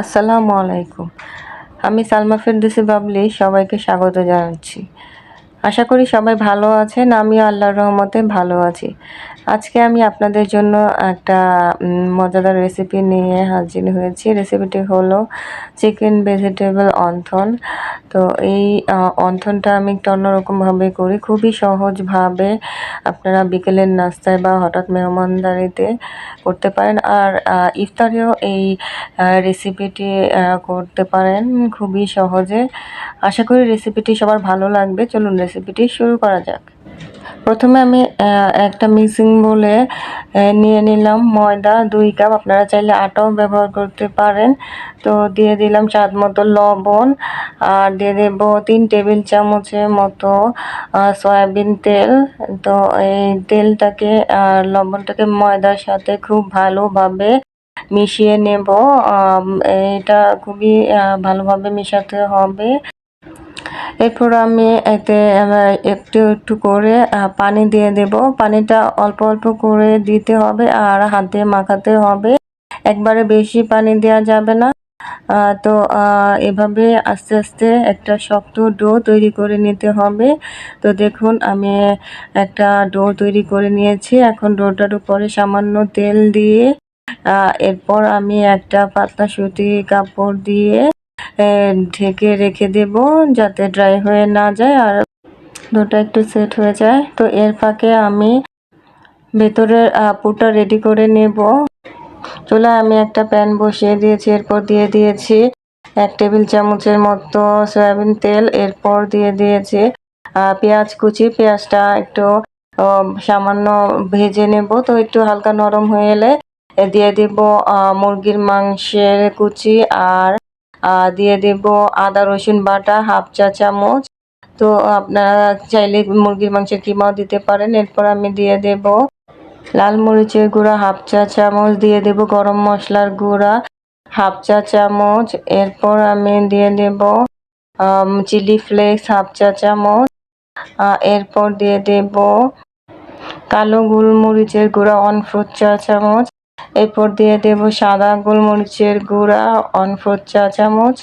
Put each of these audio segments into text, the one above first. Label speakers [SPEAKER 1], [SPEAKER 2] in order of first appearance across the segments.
[SPEAKER 1] আসসালামু আলাইকুম। আমি সালমা ফেরদৌসি বাবলি, সবাইকে স্বাগত জানাচ্ছি। আশা করি সবাই ভালো আছেন আমি আল্লাহর রহমতে ভালো আছি। আজকে আমি আপনাদের জন্য একটা মজাদার রেসিপি নিয়ে হাজির হয়েছি। রেসিপিটি হলো চিকেন ভেজিটেবল অন্থন। তো এই অন্থনটা আমি একটু অন্যরকমভাবে করি। খুবই সহজভাবে আপনারা বিকেলের নাস্তায় বা হঠাৎ মেহমানদারিতে করতে পারেন। আর ইফতারেও এই রেসিপিটি করতে পারেন খুবই সহজে। আশা করি রেসিপিটি সবার ভালো লাগবে। চলুন রেসিপিটি শুরু করা যাক। প্রথমে আমি একটা মিক্সিং বলে নিয়ে নিলাম ময়দা, দুই কাপ। আপনারা চাইলে আটাও ব্যবহার করতে পারেন। তো দিয়ে দিলাম স্বাদ মতো লবণ, আর দিয়ে দেব তিন টেবিল চামচের মতো সয়াবিন তেল। তো এই তেলটাকে, আর লবণটাকে ময়দার সাথে খুব ভালোভাবে মিশিয়ে নেব। এটা খুবই ভালোভাবে মেশাতে হবে। এরপর আমি এতে একটু একটু করে পানি দিয়ে দেব। পানিটা অল্প অল্প করে দিতে হবে আর হাতে মাখাতে হবে। একবারে বেশি পানি দেওয়া যাবে না। তো এভাবে আস্তে আস্তে একটা শক্ত ডো তৈরি করে নিতে হবে। তো দেখুন, আমি একটা ডো তৈরি করে নিয়েছি। এখন ডোটার উপরে সামান্য তেল দিয়ে এরপর আমি একটা পাতলা সুতি কাপড় দিয়ে ঢেকে রেখে দেব যাতে ড্রাই হয়ে না যায় আর ডোটা একটু সেট হয়ে যায়। তো এর ফাঁকে আমি ভেতরের আহ, পুরটা রেডি করে নেব। চলে আমি একটা প্যান বসিয়ে দিয়েছি এরপর দিয়ে দিয়েছি এক টেবিল চামচের মতো সয়াবিন তেল এরপর দিয়ে দিয়েছি পেঁয়াজ কুচি। পেঁয়াজটা একটু সামান্য ভেজে নেব। তো একটু হালকা নরম হয়ে এলে দিয়ে দেব মুরগির মাংসের কুচি আর দিয়ে দেব আদা, রসুন বাটা, হাফ চা চামচ। তো আপনারা চাইলে মুরগির মাংসের কিমাও দিতে পারেন। এরপর আমি দিয়ে দেব লাল মরিচের গুঁড়া, হাফ চা চামচ। দিয়ে দেব গরম মশলার গুঁড়া, হাফ চা চামচ। এরপর আমি দিয়ে দেব চিলি ফ্লেক্স, হাফ চা চামচ। এরপর দিয়ে দেব কালো গোলমরিচের গুঁড়া, ওয়ান ফোর চা চামচ। এরপর দিয়ে দেব সাদা গোলমরিচের গুঁড়া ওয়ান ফোর চা চামচ।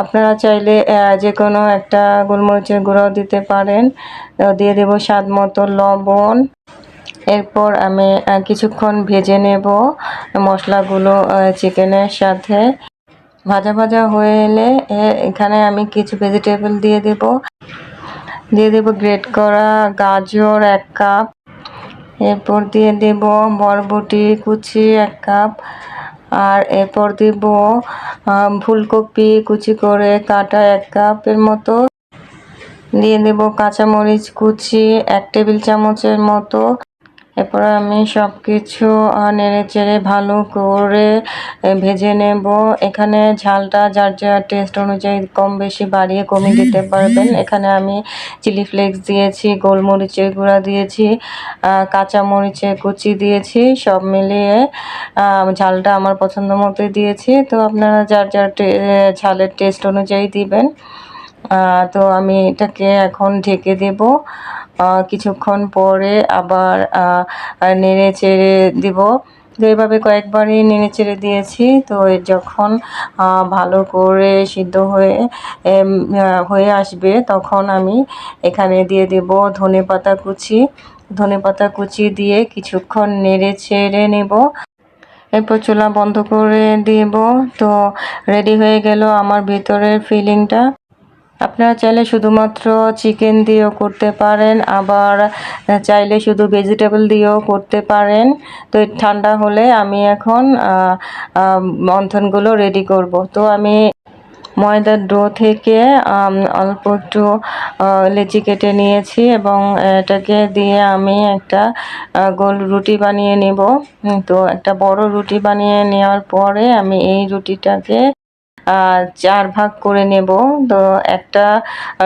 [SPEAKER 1] আপনারা চাইলে যে কোনো একটা গোলমরিচের গুঁড়াও দিতে পারেন। দিয়ে দেব স্বাদ মতো লবণ। এরপর আমি কিছুক্ষণ ভেজে নেব মশলাগুলো চিকেনের সাথে। ভাজা ভাজা হয়ে এলে এখানে আমি কিছু ভেজিটেবল দিয়ে দেব। দিয়ে দেব গ্রেট করা গাজর এক কাপ এরপর দিয়ে দেব বরবটি, কুচি এক কাপ। আর এরপর দেব ফুলকপি, কুচি করে কাটা এক কাপের মতো। দিয়ে দেব কাঁচামরিচ, কুচি এক টেবিল চামচের মতো। এরপর আমি সব কিছু নেড়ে চেড়ে ভালো করে ভেজে নেব। এখানে ঝালটা যার যার টেস্ট অনুযায়ী কম বেশি বাড়িয়ে কমিয়ে দিতে পারবেন। এখানে আমি চিলি ফ্লেক্স দিয়েছি গোলমরিচের গুঁড়া দিয়েছি কাঁচা মরিচের কুচি দিয়েছি সব মিলিয়ে ঝালটা আমার পছন্দ মতোই দিয়েছি। তো আপনারা যার যার ঝালের টেস্ট অনুযায়ী দিবেন। তো আমি এটাকে এখন ঢেকে দেব। কিছুক্ষণ পরে আবার নেড়ে চেড়ে দিব। তো এভাবে কয়েকবারই নেড়ে চেড়ে দিয়েছি। তো যখন ভালো করে সিদ্ধ হয়ে হয়ে আসবে, তখন আমি এখানে দিয়ে দেব ধনে পাতা কুচি। ধনে পাতা কুচি দিয়ে কিছুক্ষণ নেড়ে চেড়ে নেব। এরপর চুলা বন্ধ করে দিব। তো রেডি হয়ে গেল আমার ভিতরের ফিলিংটা। আপনারা চাইলে শুধুমাত্র চিকেন দিয়েও করতে পারেন, আবার চাইলে শুধু ভেজিটেবল দিয়েও করতে পারেন। তো ঠান্ডা হলে আমি এখন মন্থনগুলো রেডি করব। তো আমি ময়দার ডো থেকে অল্প একটু লেচি কেটে নিয়েছি এবং এটাকে দিয়ে আমি একটা গোল রুটি বানিয়ে নেব। তো একটা বড় রুটি বানিয়ে নেওয়ার পরে আমি এই রুটিটাকে চার ভাগ করে নেব। তো একটা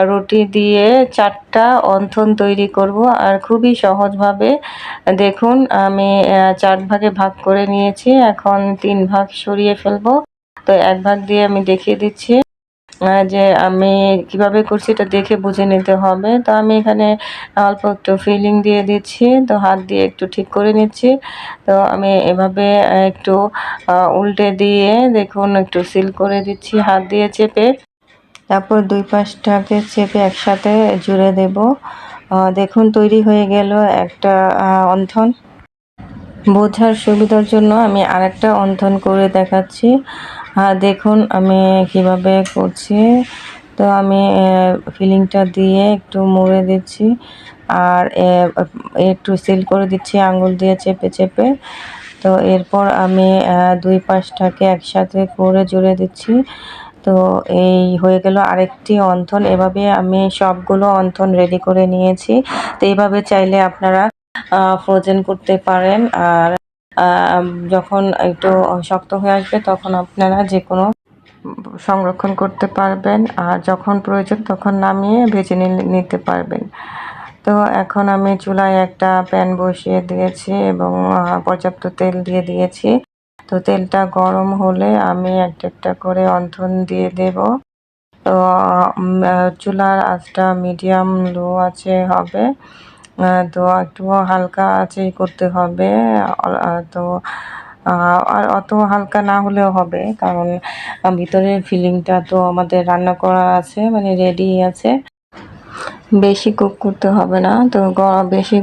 [SPEAKER 1] রুটি দিয়ে চারটা অন্থন তৈরি করব। আর খুবই সহজভাবে দেখুন, আমি চার ভাগে ভাগ করে নিয়েছি। এখন তিন ভাগ সরিয়ে ফেলব। তো এক ভাগ দিয়ে আমি দেখিয়ে দিচ্ছি। যে আমি কীভাবে করছি এটা দেখে বুঝে নিতে হবে। তো আমি এখানে অল্প একটু ফিলিং দিয়ে দিচ্ছি, তো হাত দিয়ে একটু ঠিক করে নিচ্ছি। তো আমি এভাবে একটু উল্টে দিয়ে দেখুন একটু সিল করে দিচ্ছি হাত দিয়ে চেপে। তারপর দুই পাশটাকে চেপে একসাথে জুড়ে দেব। দেখুন তৈরি হয়ে গেল একটা অন্থন। বোঝার সুবিধার জন্য আমি আরেকটা অন্থন করে দেখাচ্ছি। আহ, দেখুন আমি কীভাবে করছি। তো আমি ফিলিংটা দিয়ে একটু মুড়ে দিচ্ছি আর একটু সিল করে দিচ্ছি আঙুল দিয়ে চেপে চেপে। তো এরপর আমি দুই পাশটাকে একসাথে করে জুড়ে দিচ্ছি। তো এই হয়ে গেল আরেকটি অন্থন। এভাবে আমি সবগুলো অন্থন রেডি করে নিয়েছি। তো এইভাবে চাইলে আপনারা ফ্রোজেন করতে পারেন আর যখন একটু শক্ত হয়ে আসবে তখন আপনারা যে কোনো সংরক্ষণ করতে পারবেন আর যখন প্রয়োজন তখন নামিয়ে ভেজে নিতে পারবেন। তো এখন আমি চুলায় একটা প্যান বসিয়ে দিয়েছি এবং পর্যাপ্ত তেল দিয়ে দিয়েছি। তো তেলটা গরম হলে আমি একটা একটা করে অন্থন দিয়ে দেব। তো চুলার আঁচটা মিডিয়াম লো আছে, হবে। তো একটু হালকা আঁচেই করতে হবে। তো আর অত হালকা না হলেও হবে, কারণ ভিতরের ফিলিংটা তো আমাদের রান্না করা আছে মানে রেডি আছে। বেশি কুক করতে হবে না, তো বেশি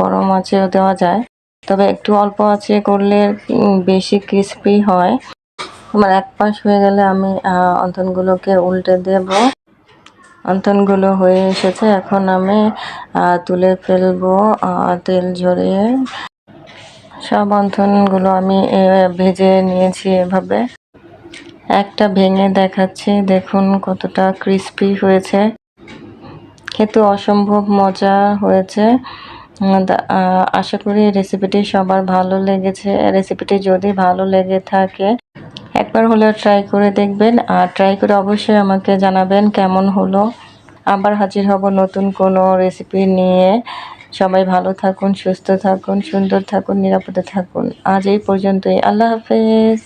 [SPEAKER 1] গরম আঁচেও দেওয়া যায়। তবে একটু অল্প আছে করলে বেশি ক্রিস্পি হয়। আমার এক পাশ হয়ে গেলে আমি অন্তনগুলোকে উল্টে দেব। অন্থনগুলো হয়ে এসেছে। এখন আমি তুলে ফেলব তেল ঝরিয়ে। সব অন্তনগুলো আমি ভেজে নিয়েছি এভাবে। একটা ভেঙে দেখাচ্ছি। দেখুন কতটা ক্রিস্পি হয়েছে। খেতে অসম্ভব মজা হয়েছে। আশা করি রেসিপিটি সবার ভালো লেগেছে। রেসিপিটি যদি ভালো লেগে থাকে একবার হলেও ট্রাই করে দেখবেন আর ট্রাই করে অবশ্যই আমাকে জানাবেন কেমন হলো। আবার হাজির হব নতুন কোনো রেসিপি নিয়ে। সবাই ভালো থাকুন, সুস্থ থাকুন, সুন্দর থাকুন, নিরাপদে থাকুন। আজ এই পর্যন্তই। আল্লাহ হাফেজ।